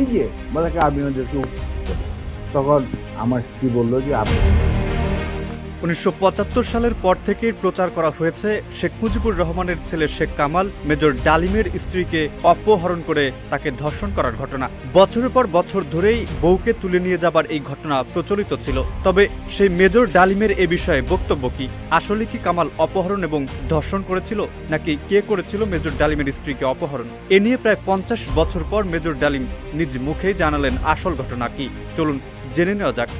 এই যে বলে আমি ওদেরকে। তখন আমার স্ত্রী বলল যে আপনি উনিশশো পঁচাত্তর সালের পর থেকে প্রচার করা হয়েছে শেখ মুজিবুর রহমানের ছেলে শেখ কামাল, মেজর ডালিমের স্ত্রীকে অপহরণ করে তাকে ধর্ষণ করার ঘটনা। বছরের পর বছর ধরেই বউকে তুলে নিয়ে যাবার এই ঘটনা প্রচলিত ছিল। তবে সেই মেজর ডালিমের এ বিষয়ে বক্তব্য কি? আসলে কি কামাল অপহরণ এবং ধর্ষণ করেছিল, নাকি কে করেছিল মেজর ডালিমের স্ত্রীকে অপহরণ? এ নিয়ে প্রায় পঞ্চাশ বছর পর মেজর ডালিম নিজ মুখেই জানালেন আসল ঘটনা কি। চলুন জেনে নেওয়া যাক।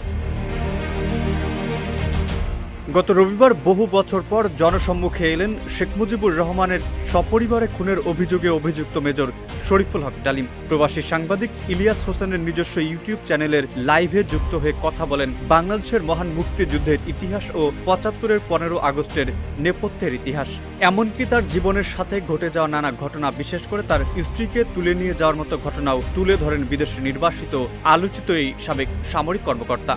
গত রবিবার বহু বছর পর জনসম্মুখে এলেন শেখ মুজিবুর রহমানের সপরিবারে খুনের অভিযোগে অভিযুক্ত মেজর শরীফুল হক ডালিম। প্রবাসী সাংবাদিক ইলিয়াস হোসেনের নিজস্ব ইউটিউব চ্যানেলের লাইভে যুক্ত হয়ে কথা বলেন বাংলাদেশের মহান মুক্তিযুদ্ধের ইতিহাস ও পঁচাত্তরের পনেরো আগস্টের নেপথ্যের ইতিহাস। এমনকি তার জীবনের সাথে ঘটে যাওয়া নানা ঘটনা, বিশেষ করে তার স্ত্রীকে তুলে নিয়ে যাওয়ার মতো ঘটনাও তুলে ধরেন বিদেশে নির্বাসিত, আলোচিত এই সাবেক সামরিক কর্মকর্তা।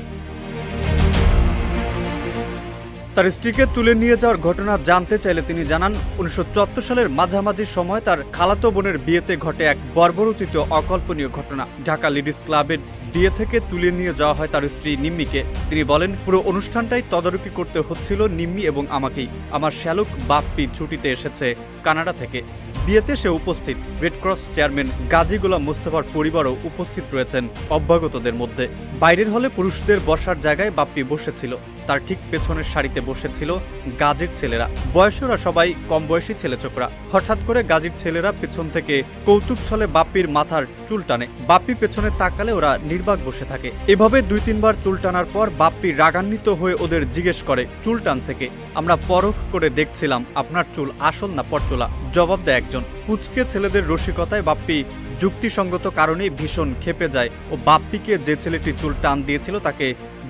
তার স্ত্রীকে তুলে নিয়ে যাওয়ার ঘটনা জানতে চাইলে তিনি জানান, উনিশশো সালের মাঝামাঝি সময় তার খালাতো বোনের বিয়েতে ঘটে এক বর্বরোচিত অকল্পনীয় ঘটনা। ঢাকা লেডিস ক্লাবের বিয়ে থেকে তুলে নিয়ে যাওয়া হয় তার স্ত্রী নিম্মিকে। তিনি বলেন, পুরো অনুষ্ঠানটাই তদারকি করতে হচ্ছিল নিম্মি এবং আমাকেই। আমার শ্যালক বাপ্পি ছুটিতে এসেছে কানাডা থেকে। বিয়েতে সে উপস্থিত। Red cross chairman Gazi Golam মুস্তফার পরিবারও উপস্থিত রয়েছেন অভ্যাগতদের মধ্যে। বাইরের হলে পুরুষদের বসার জায়গায় বাপ্পি বসেছিল। তার ঠিক পেছনের সারিতে বসেছিল গাজীর ছেলেরা। বয়সেরা সবাই কম বয়সী ছেলে চোখরা। হঠাৎ করে গাজীর ছেলেরা পেছন থেকে কৌতুক ছলে বাপ্পির মাথার চুল টানে। বাপ্পি পেছনে তাকালে ওরা নির্বাক বসে থাকে। এভাবে দুই তিনবার চুল টানার পর বাপ্পি রাগান্বিত হয়ে ওদের জিজ্ঞেস করে, চুল টানছে কে? আমরা পরখ করে দেখছিলাম, আপনার চুল আসল না পরচুলা? জবাব দেয় একজন। পুচকে ছেলেদের রসিকতায় বাপ্পি যুক্তিসঙ্গত কারণে ভীষণ খেপে যায় ও বাপ্পিকে যে ছেলেটি চুল টান দিয়েছিল তাকে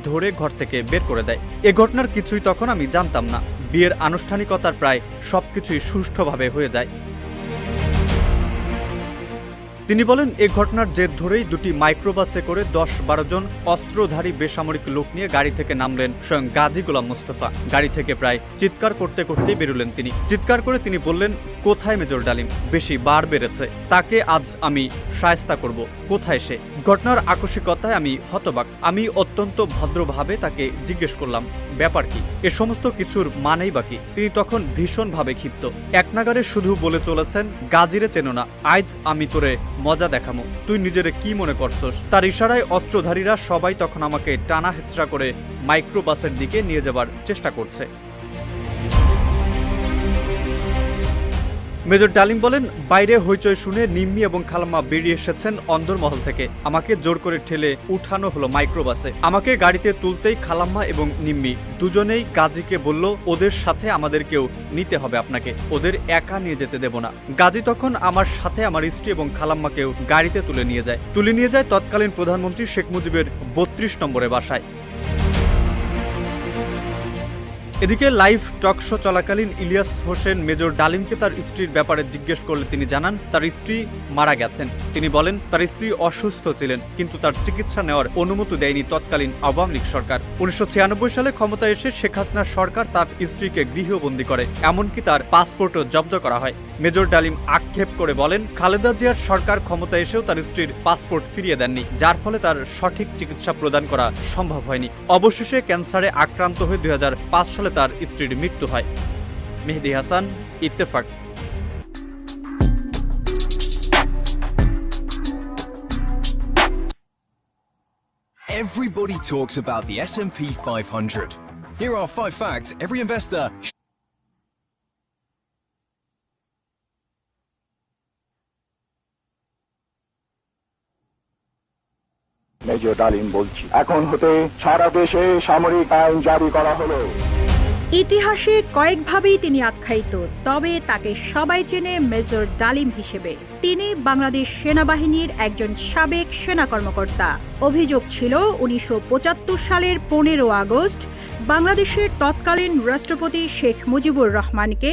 ধরে ঘর থেকে বের করে দেয়। এ ঘটনার কিছুই তখন আমি জানতাম না। বিয়ের আনুষ্ঠানিকতার প্রায় সবকিছুই সুষ্ঠুভাবে হয়ে যায়। তিনি বলেন, এ ঘটনার জের ধরেই দুটি মাইক্রোবাসে করে দশ বারো জন অস্ত্রধারী বেসামরিক লোক নিয়ে গাড়ি থেকে নামলেন স্বয়ং গাজী গোলাম মোস্তফা। গাড়ি থেকে প্রায় চিৎকার করতে করতেই বেরোলেন তিনি। চিৎকার করে তিনি বললেন, কোথায় মেজর ডালিম? বেশি বার বেড়েছে। তাকে আজ আমি সায়স্তা করব। কোথায় সে? ঘটনার আকস্মিকতায় আমি হতবাক। আমি অত্যন্ত ভদ্রভাবে তাকে জিজ্ঞেস করলাম, ব্যাপার কি? এ সমস্ত কিছুর মানেই বাকি তিনি তখন ভীষণভাবে ক্ষিপ্ত। একনাগারে শুধু বলে চলেছেন, গাজিরে চেনো না আজ আমি তোরে মজা দেখামো। তুই নিজেরে কি মনে করছস? তার ইশারায় অস্ত্রধারীরা সবাই তখন আমাকে টানা হেচড়া করে মাইক্রোবাসের দিকে নিয়ে যাবার চেষ্টা করছে। মেজর ডালিম বলেন, বাইরে হইচই শুনে নিম্মি এবং খালাম্মা বেরিয়ে এসেছেন অন্দরমহল থেকে। আমাকে জোর করে ঠেলে উঠানো হলো মাইক্রোবাসে। আমাকে গাড়িতে তুলতেই খালাম্মা এবং নিম্মি দুজনেই গাজীকে বলল, ওদের সাথে আমাদেরকেও নিতে হবে আপনাকে। ওদের একা নিয়ে যেতে দেব না। গাজী তখন আমার সাথে আমার স্ত্রী এবং খালাম্মাকেও গাড়িতে তুলে নিয়ে যায়। তুলে নিয়ে যায় তৎকালীন প্রধানমন্ত্রী শেখ মুজিবের বত্রিশ নম্বরে বাসায়। এদিকে লাইভ টক শো চলাকালীন ইলিয়াস হোসেন মেজর ডালিমকে তার স্ত্রীর ব্যাপারে জিজ্ঞেস করলে তিনি জানান, তার স্ত্রী মারা গেছেন। তিনি বলেন, তার স্ত্রী অসুস্থ ছিলেন, কিন্তু তার চিকিৎসা নেওয়ার অনুমতি দেয়নি তৎকালীন আওয়ামী লীগ সরকার। উনিশশো সালে ক্ষমতায় এসে শেখ হাসিনার সরকার তার স্ত্রীকে গৃহবন্দী করে, এমনকি তার পাসপোর্টও জব্দ করা হয়। মেজর ডালিম আক্ষেপ করে বলেন, খালেদা জিয়ার সরকার ক্ষমতায় এসেও তার স্ত্রীর পাসপোর্ট ফিরিয়ে দেননি, যার ফলে তার সঠিক চিকিৎসা প্রদান করা সম্ভব হয়নি। অবশেষে ক্যান্সারে আক্রান্ত হয়ে দুই সালে তার স্ত্রীর মৃত্যু হয়। Mehedi Hasan Ittefaq. Everybody talks about the S&P 500. Here are 5 facts every investor major Dalim বলছি। এখন হতে সারা দেশে সামরিক আইন জারি করা হলো। ইতিহাসে কয়েকভাবেই তিনি আখ্যায়িত, তবে তাকে সবাই চেনে মেজর ডালিম হিসেবে। তিনি বাংলাদেশ সেনাবাহিনীর একজন সাবেক সেনা কর্মকর্তা। অভিযোগ ছিল উনিশশো পঁচাত্তর সালের পনেরো আগস্ট বাংলাদেশের তৎকালীন রাষ্ট্রপতি শেখ মুজিবুর রহমানকে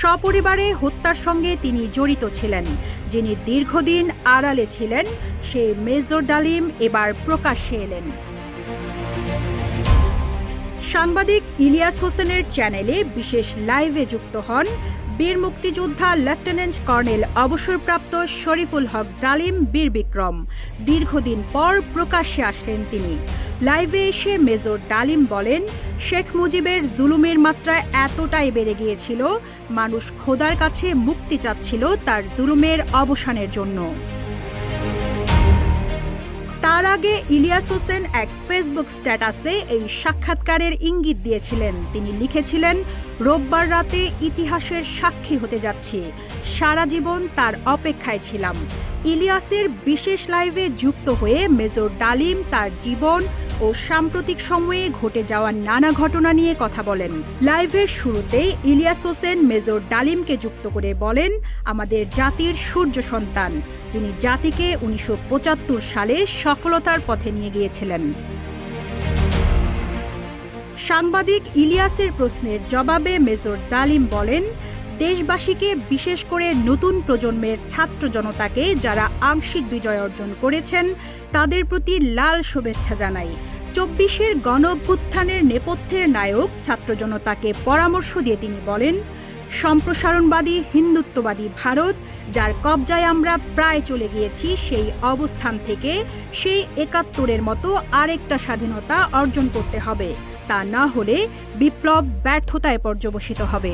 সপরিবারে হত্যার সঙ্গে তিনি জড়িত ছিলেন, যিনি দীর্ঘদিন আড়ালে ছিলেন, সে মেজর ডালিম এবার প্রকাশ্যে এলেন। সাংবাদিক ইলিয়াস হোসেনের চ্যানেলে বিশেষ লাইভে যুক্ত হন বীর মুক্তিযোদ্ধা লেফটেন্যান্ট কর্নেল অবসরপ্রাপ্ত শরীফুল হক ডালিম বীর বিক্রম। দীর্ঘদিন পর প্রকাশ্যে আসলেন তিনি। লাইভে এসে মেজর ডালিম বলেন, শেখ মুজিবের জুলুমের মাত্রা এতটাই বেড়ে গিয়েছিল, মানুষ খোদার কাছে মুক্তি চাচ্ছিল তার জুলুমের অবসানের জন্য। তার আগে ইলিয়াস হোসেন এক ফেসবুক স্ট্যাটাসে এই সাক্ষাৎকারের ইঙ্গিত দিয়েছিলেন। তিনি লিখেছিলেন, রোববার রাতে ইতিহাসের সাক্ষী হতে যাচ্ছি। সারা জীবন তার অপেক্ষায় ছিলাম। ইলিয়াসের বিশেষ লাইভে যুক্ত হয়ে মেজর ডালিম তার জীবন ও সাম্প্রতিক সময়ে ঘটে যাওয়া নানা ঘটনা নিয়ে কথা বলেন। লাইভের শুরুতেই ইলিয়াস হোসেন, মেজর ডালিমকে যুক্ত করে বলেন, আমাদের জাতির সূর্য সন্তান, যিনি জাতিকে উনিশশো পঁচাত্তর সালে সফলতার পথে নিয়ে গিয়েছিলেন। সাংবাদিক ইলিয়াসের প্রশ্নের জবাবে মেজর ডালিম বলেন দেশবাসীকে বিশেষ করে নতুন প্রজন্মের ছাত্র জনতাকে যারা আংশিক বিজয় অর্জন করেছেন, তাদের প্রতি লাল শুভেচ্ছা জানাই। চব্বিশের গণ নেপথ্যের নায়ক ছাত্র জনতাকে পরামর্শ দিয়ে তিনি বলেন, সম্প্রসারণবাদী হিন্দুত্ববাদী ভারত, যার কবজায় আমরা প্রায় চলে গিয়েছি, সেই অবস্থান থেকে সেই একাত্তরের মতো আরেকটা স্বাধীনতা অর্জন করতে হবে। তা না হলে বিপ্লব ব্যর্থতায় পর্যবসিত হবে।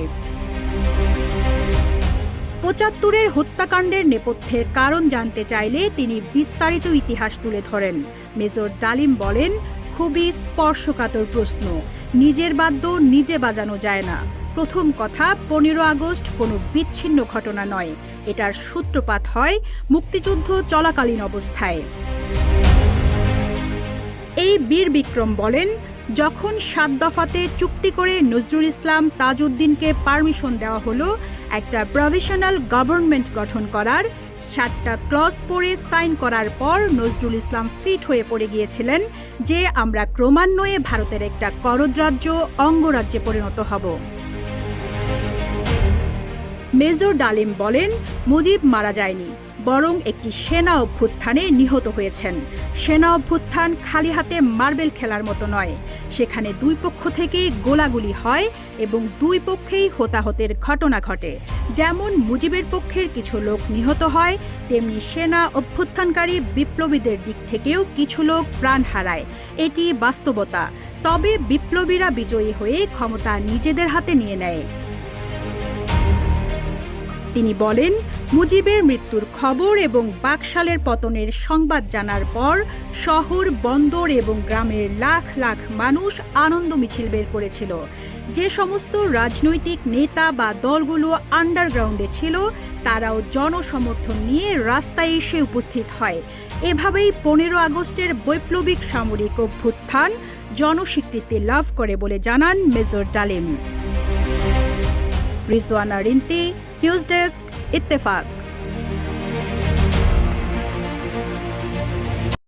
পঁচাত্তরের হত্যাকাণ্ডের নেপথ্যের কারণ জানতে চাইলে তিনি বিস্তারিত ইতিহাস তুলে ধরেন। মেজর ডালিম বলেন, খুবই স্পর্শকাতর প্রশ্ন। নিজের বাদ্য নিজে বাজানো যায় না। প্রথম কথা, পনেরো আগস্ট কোনো বিচ্ছিন্ন ঘটনা নয়। এটার সূত্রপাত হয় মুক্তিযুদ্ধ চলাকালীন অবস্থায়। এই বীর বিক্রম বলেন যখন সাত দফাতে চুক্তি করে নজরুল ইসলাম তাজউদ্দিনকে পারমিশন দেওয়া হলো, একটা প্রভিশনাল গভর্নমেন্ট গঠন করার, সাতটা ক্লজ পরে সাইন করার পর নজরুল ইসলাম ফিট হয়ে পড়ে গিয়েছিলেন যে আমরা ক্রমান্বয়ে ভারতের একটা করদ্রাজ্য অঙ্গরাজ্যে পরিণত হব। মেজর ডালিম বলেন, মুজিব মারা যায়নি। বরং একটি সেনা অভ্যুত্থানে নিহত হয়েছেন। সেনা অভ্যুত্থান খালি হাতে মার্বেল খেলার মতো নয়। সেখানে দুই পক্ষ থেকে গোলাগুলি হয় এবং দুই পক্ষেই হতাহতের ঘটনা ঘটে। যেমন মুজিবের পক্ষের কিছু লোক নিহত হয়, তেমনি সেনা অভ্যুত্থানকারী বিপ্লবীদের দিক থেকেও কিছু লোক প্রাণ হারায়। এটি বাস্তবতা। তবে বিপ্লবীরা বিজয়ী হয়ে ক্ষমতা নিজেদের হাতে নিয়ে নেয়। তিনি বলেন, মুজিবের মৃত্যুর খবর এবং বাকশালের পতনের সংবাদ জানার পর শহর, বন্দর এবং গ্রামের লাখ লাখ মানুষ আনন্দ মিছিল বের করেছিল। যে সমস্ত রাজনৈতিক নেতা বা দলগুলো আন্ডারগ্রাউন্ডে ছিল, তারাও জনসমর্থন নিয়ে রাস্তায় এসে উপস্থিত হয়। এভাবেই পনেরো আগস্টের বৈপ্লবিক সামরিক অভ্যুত্থান জনস্বীকৃতি লাভ করে বলে জানান মেজর ডালিম। রিজওয়ানা রিন্তি न्यूज़ डेस्क इत्तेफाक।